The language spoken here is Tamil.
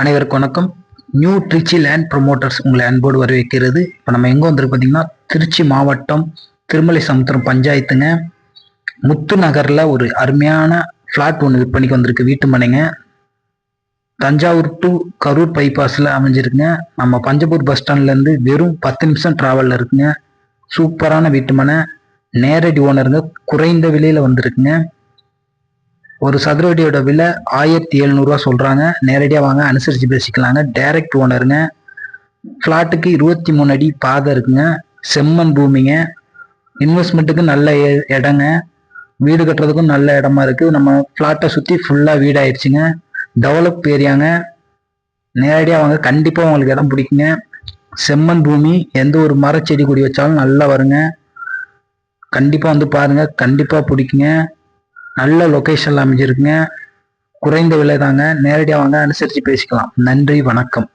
அனைவருக்கு வணக்கம். நியூ ட்ரிச்சி லேண்ட் ப்ரொமோட்டர்ஸ் உங்களை அன்போடு வரவேற்கிறது. இப்போ நம்ம எங்கே வந்திருக்கு பார்த்தீங்கன்னா திருச்சி மாவட்டம் திருமலை சமுத்திரம் பஞ்சாயத்துங்க. முத்து நகரில் ஒரு அருமையான ஃப்ளாட் ஒன்று விற்பனைக்கு வந்திருக்கு. வீட்டு மனைங்க. தஞ்சாவூர் டு கரூர் பைபாஸில் அமைஞ்சிருக்குங்க. நம்ம பஞ்சபூர் பஸ் ஸ்டாண்ட்லேருந்து வெறும் பத்து நிமிஷம் ட்ராவலில் இருக்குங்க. சூப்பரான வீட்டு மனை. நேரடி ஓனருங்க குறைந்த விலையில் வந்திருக்குங்க. ஒரு சதுரடியோட விலை ஆயிரத்தி எழுநூறுவா சொல்கிறாங்க நேரடியாக வாங்க அனுசரித்து பேசிக்கலாங்க. டைரக்ட் ஓனருங்க ஃப்ளாட்டுக்கு இருபத்தி மூணு அடி பாதை இருக்குங்க. செம்மண் பூமிங்க. இன்வெஸ்ட்மெண்ட்டுக்கு நல்ல இடங்க. வீடு கட்டுறதுக்கும் நல்ல இடமா இருக்குது நம்ம ஃப்ளாட்டை சுற்றி ஃபுல்லாக வீடாயிருச்சுங்க. டெவலப் ஏரியாங்க நேரடியாக வாங்க கண்டிப்பாக உங்களுக்கு இடம் பிடிக்குங்க. செம்மண் பூமி எந்த ஒரு மரச்செடி கொடி வச்சாலும் நல்லா வருங்க. கண்டிப்பாக வந்து பாருங்க. கண்டிப்பாக பிடிக்குங்க. நல்ல லொக்கேஷனில் அமைஞ்சிருக்குங்க. குறைந்த விலை தாங்க நேரடியாக வாங்க அனுசரித்து பேசிக்கலாம். நன்றி வணக்கம்.